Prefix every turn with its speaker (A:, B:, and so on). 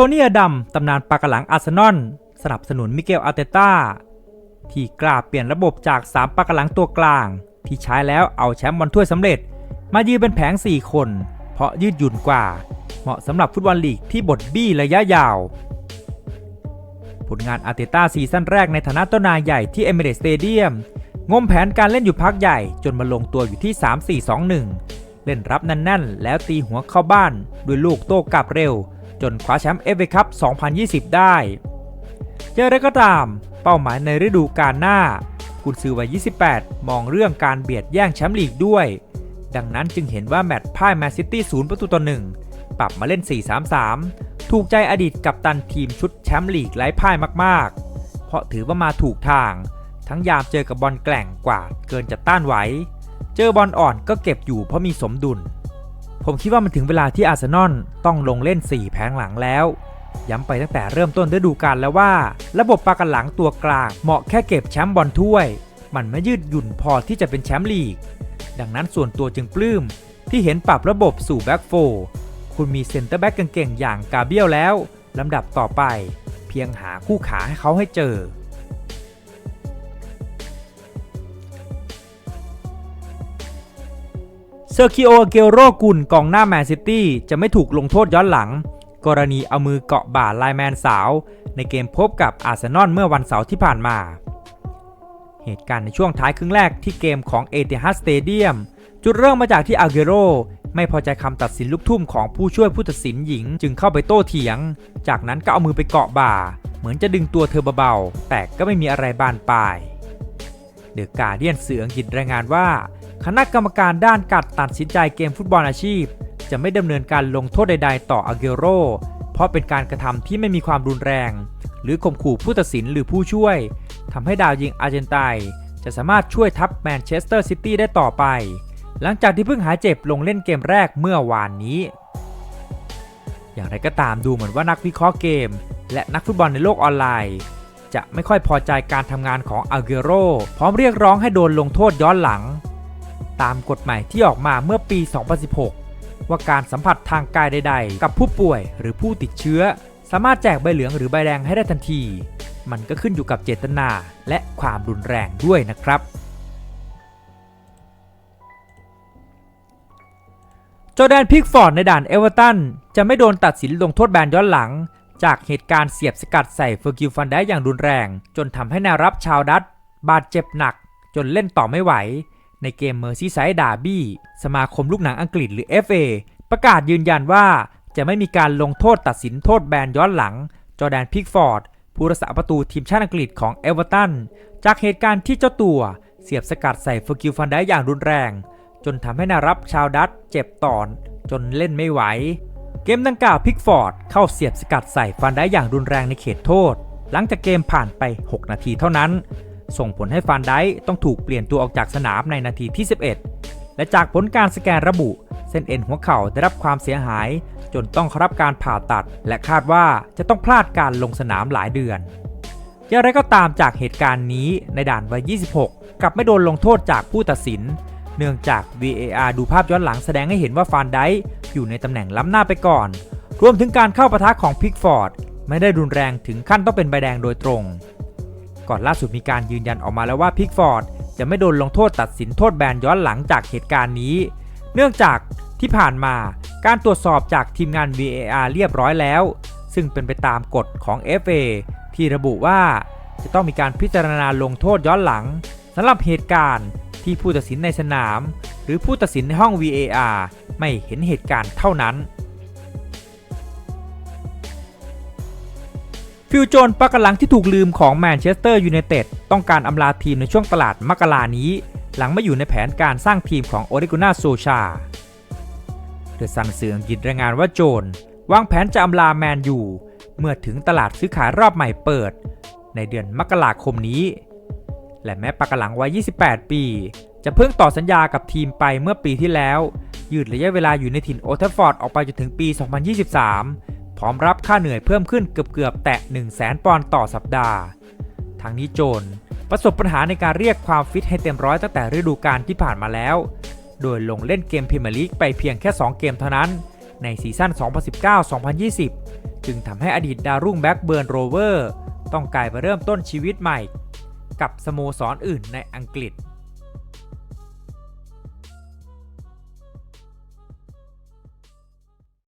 A: ทนี่อดัมตำนานปากหลังอาร์เซนอลสนับสนุนมิเกลอาร์เตต้าที่กล้าเปลี่ยนระบบจาก 3ปากหลังตัวกลาง ที่ใช้แล้วเอาแชมป์บอลถ้วยสำเร็จ มายืนเป็นแผง 4 คน เพราะยืดหยุ่นกว่า เหมาะสำหรับฟุตบอลลีกที่บทบี้ระยะยาว ผลงานอาร์เตต้าซีซั่นแรกในฐานะต้นนายใหญ่ที่เอมิเรตสเตเดียมงมแผนการเล่นอยู่พักใหญ่จนมาลงตัวอยู่ที่ 3-4-2-1 เล่นรับแน่นๆ แล้วตีหัวเข้าบ้านด้วยลูกโต้กลับเร็ว จนคว้าแชมป์เอฟเอคัพ2020 ได้เจออะไรก็ตาม เป้าหมายในฤดูกาลหน้า กุนซือวัย 28 มองเรื่องการเบียดแย่งแชมป์ลีกด้วย ดังนั้นจึงเห็นว่าแมตช์พ่ายแมนซิตี้0ประตูต่อ1ปรับมาเล่น 4-3-3 ถูกใจอดีตกัปตันทีมชุดแชมป์ลีกไร้พ่ายมากๆ เพราะถือว่ามาถูกทาง ทั้งยามเจอกับบอลแกล่งกว่าเกินจะต้านไหว เจอบอลอ่อนก็เก็บอยู่เพราะมีสมดุล ผมคิดว่ามันถึงเวลาที่อาร์เซนอลต้องลงเล่น 4 แผงหลังแล้ว ย้ำไปตั้งแต่เริ่มต้นฤดูกาลแล้วว่า ระบบปากันหลังตัวกลางเหมาะแค่เก็บแชมป์บอลถ้วย มันไม่ยืดหยุ่นพอที่จะเป็นแชมป์ลีก ดังนั้นส่วนตัวจึงปลื้มที่เห็นปรับระบบสู่แบ็กโฟคุณมีเซ็นเตอร์แบ็กเก่งๆอย่างกาเบียลแล้วลำดับต่อไป เพียงหาคู่ขาให้เขาให้เจอ ซอร์คิโอเกโรกุลกองหน้าแมนซิตี้จะไม่ถูกลงโทษย้อนหลัง กรณีเอามือเกาะบ่าไลแมนสาว ในเกมพบกับอาร์เซนอลเมื่อวันเสาร์ที่ผ่านมา เหตุการณ์ในช่วงท้ายครึ่งแรกที่เกมของเอเ i ฮั d สเตเดียมจุดเริ่มมาจากที่อาเกโรไม่พอใจคำตัดสินลูกทุ่มของผู้ช่วยผู้ตัดสินหญิง จึงเข้าไปโต้เถียง จากนั้นก็เอามือไปเกาะบ่า เหมือนจะดึงตัวเธอเบาๆแต่ก็ไม่มีอะไรบานปลายเดอะการเดียนสื่ออังกฤษรายงานว่า คณะกรรมการด้านการตัดสินใจเกมฟุตบอลอาชีพ จะไม่ดำเนินการลงโทษใด ๆ ต่ออาเกโร เพราะเป็นการกระทำที่ไม่มีความรุนแรง หรือข่มขู่ผู้ตัดสินหรือผู้ช่วยทำให้ดาวยิงอาร์เจนไตน์จะสามารถช่วยทัพแมนเชสเตอร์ซิตี้ได้ต่อไป หลังจากที่เพิ่งหายเจ็บลงเล่นเกมแรกเมื่อวานนี้ อย่างไรก็ตามดูเหมือนว่านักวิเคราะห์เกม และนักฟุตบอลในโลกออนไลน์ จะไม่ค่อยพอใจการทำงานของอาเกโรพร้อมเรียกร้องให้โดนลงโทษย้อนหลัง ตามกฎหมายที่ออกมาเมื่อปี 2016 ว่าการสัมผัสทางกายใด ๆ กับผู้ป่วยหรือผู้ติดเชื้อ สามารถแจกใบเหลืองหรือใบแดงให้ได้ทันที มันก็ขึ้นอยู่กับเจตนาและความรุนแรงด้วยนะครับ จอแดนพิกฟอร์ดในด่านเอเวอร์ตันจะไม่โดนตัดสินลงโทษแบนย้อนหลัง จากเหตุการณ์เสียบสกัดใส่เฟอร์กิลฟันได้อย่างรุนแรง จนทำให้แนวรับชาวดัตบาดเจ็บหนักจนเล่นต่อไม่ไหว ในเกมเมอร์ซีไซด์ดาร์บี้สมาคมลูกหนังอังกฤษหรือ FA ประกาศยืนยันว่าจะไม่มีการลงโทษตัดสินโทษแบนย้อนหลัง จอแดนพิกฟอร์ด ผู้รักษาประตูทีมชาติอังกฤษของเอเวอร์ตัน จากเหตุการณ์ที่เจ้าตัวเสียบสกัดใส่เฟอร์กิลฟันได้อย่างรุนแรง จนทำให้นวรับชาวดัตช์เจ็บต่อจนเล่นไม่ไหว เกมดังกล่าวพิกฟอร์ดเข้าเสียบสกัดใส่ฟันได้อย่างรุนแรงในเขตโทษ หลังจากเกมผ่านไป 6 นาทีเท่านั้น ส่งผลให้ฟันได้ต้องถูกเปลี่ยนตัวออกจากสนามในนาทีที่ 11 และจากผลการสแกนระบุ เส้นเอ็นหัวเข่าได้รับความเสียหาย จนต้องรับการผ่าตัด และคาดว่าจะต้องพลาดการลงสนามหลายเดือนอย่างไรก็ตามจากเหตุการณ์นี้ในด่านวัย 26 กลับไม่โดนลงโทษจากผู้ตัดสิน เนื่องจาก VAR ดูภาพย้อนหลังแสดงให้เห็นว่าฟานไดค์อยู่ในตำแหน่งล้ำหน้าไปก่อน รวมถึงการเข้าปะทะของพิกฟอร์ดไม่ได้รุนแรงถึงขั้นต้องเป็นใบแดงโดยตรง ก่อนล่าสุดมีการยืนยันออกมาแล้วว่าพิกฟอร์ดจะไม่โดนลงโทษตัดสินโทษแบนย้อนหลังจากเหตุการณ์นี้ เนื่องจากที่ผ่านมาการตรวจสอบจากทีมงาน VAR เรียบร้อยแล้ว ซึ่งเป็นไปตามกฎของ FA ที่ระบุว่าจะต้องมีการพิจารณาลงโทษย้อนหลังสำหรับเหตุการณ์ที่ผู้ตัดสินในสนาม หรือผู้ตัดสินในห้อง VAR ไม่เห็นเหตุการณ์เท่านั้น ฟิวโจนปากกหลังที่ถูกลืมของแมนเชสเตอร์ยูไนเต็ดต้องการอำลาทีมในช่วงตลาดมกรานี้ หลังไม่อยู่ในแผนการสร้างทีมของโอริกุนาโซชาเดอะซันสื่ออังกฤษรายงานว่าโจนวางแผนจะอำลาแมนยูเมื่อถึงตลาดซื้อขายรอบใหม่เปิด ในเดือนมกราคมนี้ และแม้ปากกหลังวัย 28 ปี จะเพิ่งต่อสัญญากับทีมไปเมื่อปีที่แล้ว ยืดระยะเวลาอยู่ในถิ่นโอเทฟอร์ดออกไปจนถึงปี 2023 พร้อมรับค่าเหนื่อยเพิ่มขึ้นเกือบๆแตะ 1 0 0 0 0แปอนด์ต่อสัปดาห์ ทางนี้โจนประสบปัญหาในการเรียกความฟิตให้เต็มร้อยตั้งแต่ฤดูกาลที่ผ่านมาแล้ว โดยลงเล่นเกมพรีเมียร์ลีกไปเพียงแค่ 2 เกมเท่านั้น ในซีซั่น 2019-2020 จึงทำให้อดีตดาวรุ่งแบ็กเบิร์นโรเวอร์ต้องกลายไปเริ่มต้นชีวิตใหม่ กับสโมสรออื่นในอังกฤษ